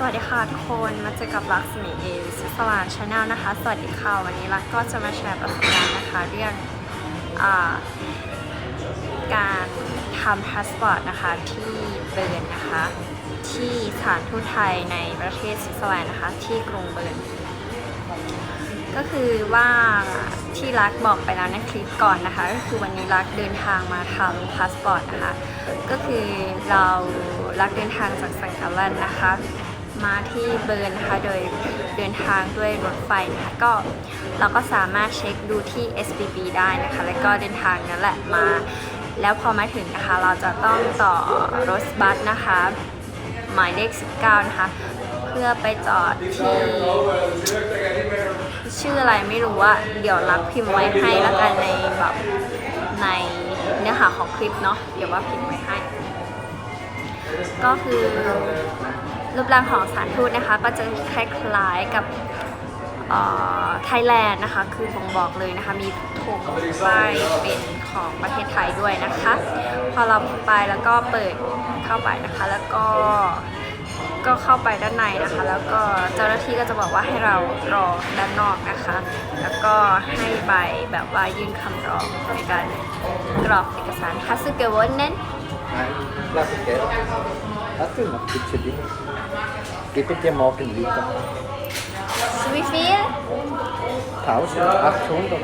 สวัสดีค่ะทุกคนมาเจอกับลักษมีเอวิสสลานชาแนลนะคะ สวัสดีค่ะวันนี้ลักก็จะมาแชร์ประสบการณ์นะคะเรื่องอการทำพาสปอร์ตนะคะที่เบิร์นนะคะ ที่สถานทูตไทยในประเทศสวิตเซอร์แลนด์นะคะ ที่กรุงเบิร์นก็คือว่าที่รักบอกไปแล้วในคลิปก่อนนะคะ ก็คือวันนี้รักเดินทางมาทำพาสปอร์ตนะคะ ก็คือเรารักเดินทางจากสังกัลันนะคะ มาที่เบิร์นนะคะ โดยเดินทางด้วยรถไฟนะคะก็เราก็สามารถเช็คดูที่ SBB ได้นะคะ แล้วก็เดินทางนั่นแหละมา แล้วพอมาถึงนะคะ เราจะต้องต่อรถบัสนะคะ หมายเลข 19 นะคะ เพื่อไปจอดที่ชื่ออะไรไม่รู้ว่าเดี๋ยวรักพิมพ์ไว้ให้แล้วกันในแบบในเนื้อหาของคลิปเนาะเดี๋ยวว่าพิมพ์ไว้ให้ ก็คือ รูปร่างของสถารทูตนะคะ ก็จะคล้ายๆกับไทยแลนด์นะคะ คือบ่งบอกเลยนะคะ มีธงป้ายเป็นของประเทศไทยด้วยนะคะ พอเราไปแล้วก็เปิดเข้าไปนะคะ แล้วก็ก็เข้าไปด้านในนะคะ แล้วก็เจ้าหน้าที่ก็จะบอกว่าให้เรารอด้านนอกนะคะ แล้วก็ให้ใบแบบว่ายื่นคำร้องในการกรอกเอกสาร Hast du gewonnen? Nein, lass es Geld. Hast du noch bitte dich? Gebe dir morgen wieder. Wie viel? 1800.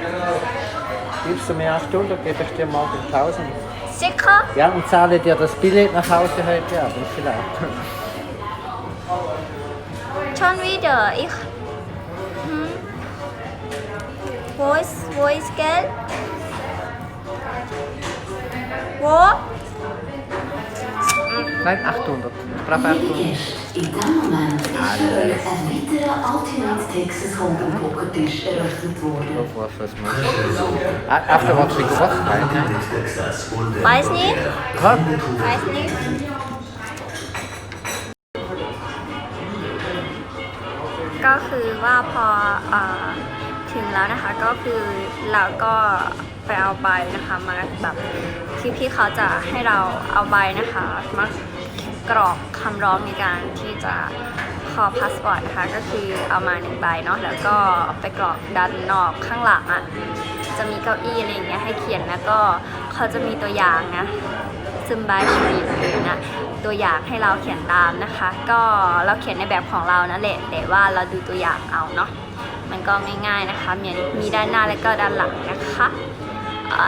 Gibst du mir 800, gebe ich dir morgen 1000. Sicher? Ja, und zahle dir das Billett nach Hause heute Abend vielleicht. Schon wieder. Ich. Hm. Wo ist, wo ist Geld? Wo? Nein, 800. Ich brauche 800. In dem Moment ist völlig ein weiterer Ultimate Texas Hundepokertisch eröffnet worden. Auf was muss ich? Afterwards die Großteil. Weiß nicht. Was? Weiß nicht. ก็คือว่าพอเออถึงแล้วนะคะก็คือเราก็ไปเอาใบนะคะมาแบบ ที่พี่เขาจะให้เราเอาใบนะคะมากรอกคำร้องในการที่จะขอพาสปอร์ตนะคะก็คือเอามาหนึ่งใบเนาะแล้วก็ไปกรอกด้านนอกข้างหลังอะ่ะจะมีเก้าอี้อะไรอย่างเงี้ยให้เขียนแล้วก็เขาจะมีตัวอย่างนะซึมบายชีวิตนะตัวอย่างให้เราเขียนตามนะคะ ก็เราเขียนในแบบของเรานั่นแหละแต่ว่าเราดูตัวอย่างเอาเนาะมันก็ง่ายๆนะคะมีมีด้านหน้าและก็ด้านหลังนะคะ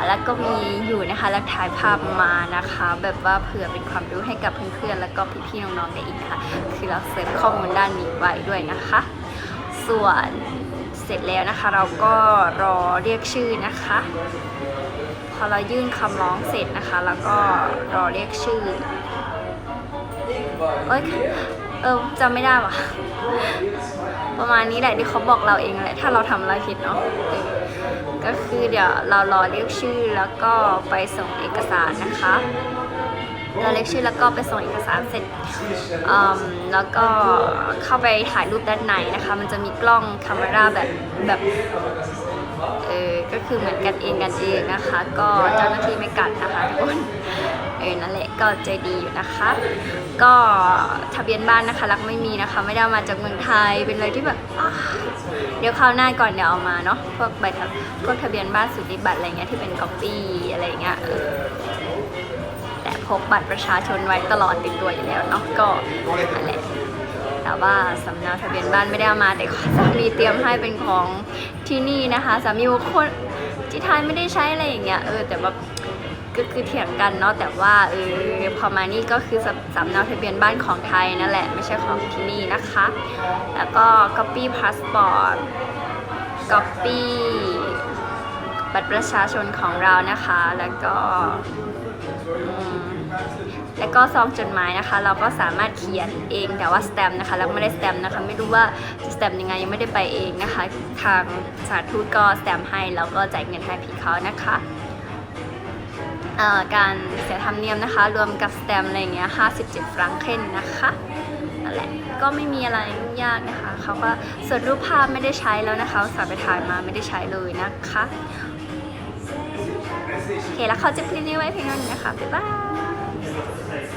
แล้วก็มีอยู่นะคะแล้วถ่ายภาพมานะคะ แบบว่าเผื่อเป็นความรู้ให้กับเพื่อนๆ แล้วก็พี่ๆ น้องๆ ได้อีกนะคะคือเราเสิร์ฟข้อมูลด้านนี้ไว้ด้วยนะคะ ส่วนเสร็จแล้วนะคะ เราก็รอเรียกชื่อนะคะ พอเรายื่นคำร้องเสร็จนะคะ แล้วก็รอเรียกชื่อเอ้ยเออจำไม่ได้ว่ะ ประมาณนี้แหละที่เขาบอกเราเองแหละถ้าเราทำอะไรผิดเนาะ ก็คือเดี๋ยวเรารอเรียกชื่อแล้วก็ไปส่งเอกสารนะคะเราเรียกชื่อแล้วก็ไปส่งเอกสารเสร็จแล้วก็เข้าไปถ่ายรูปด้านในนะคะ มันจะมีกล้องคาเมราแบบแบบเออก็คือเหมือนกันเองกันเองนะคะ ก็เจ้าหน้าที่ไม่กัดนะคะทุกคน อนั่นแหละก็ใจดีอยู่นะคะ ก็ทะเบียนบ้านนะคะรักไม่มีนะคะ ไม่ได้มาจากเมืองไทยเป็นอะไรที่แบบเดี๋ยวคราวหน้าก่อนเดี๋ยวเอามาเนาะพวกใบพวกทะเบียนบ้านสุติบัตรอะไรเงี้ยที่เป็นก๊อปปี้อะไรเงี้ยเออแต่พกบัตรประชาชนไว้ตลอดติดตัวอยู่แล้วเนาะก็นั่นแหละแต่ว่าสำเนาทะเบียนบ้านไม่ได้เอามาแต่สามีเตรียมให้เป็นของที่นี่นะคะสามีคนที่ไทยไม่ได้ใช้อะไรอย่างเงี้ยเออแต่แบบ ก็คือเถียงกันเนาะแต่ว่าเออพอมานี่ก็คือสำสำเนาทะเบียนบ้านของไทยนั่นแหละ ไม่ใช่ของที่นี่นะคะ แล้วก็ copy passport copy บัตรประชาชนของเรานะคะ แล้วก็แล้วก็ซองจดหมายนะคะ เราก็สามารถเขียนเองแต่ว่าสแตมป์นะคะ เราไม่ได้สแตมป์นะคะ ไม่รู้ว่าจะสแตมป์ยังไงยังไม่ได้ไปเองนะคะ ทางสถานทูตก็สแตมป์ให้แล้วก็จ่ายเงินให้พี่เขานะคะ การเสียธรรมเนียมนะคะ รวมกับสแตมอะไรอย่างเงี้ย57ฟรังเคนนะคะนั่นแหละก็ไม่มีอะไรยุ่งยากนะคะเขาก็ส่วนรูปภาพไม่ได้ใช้แล้วนะคะสาไปถ่ายมาไม่ได้ใช้เลยนะคะโอเคแล้วเขาจะคลิปนี้ไว้เพียงเท่านี้นะคะบ๊ายบาย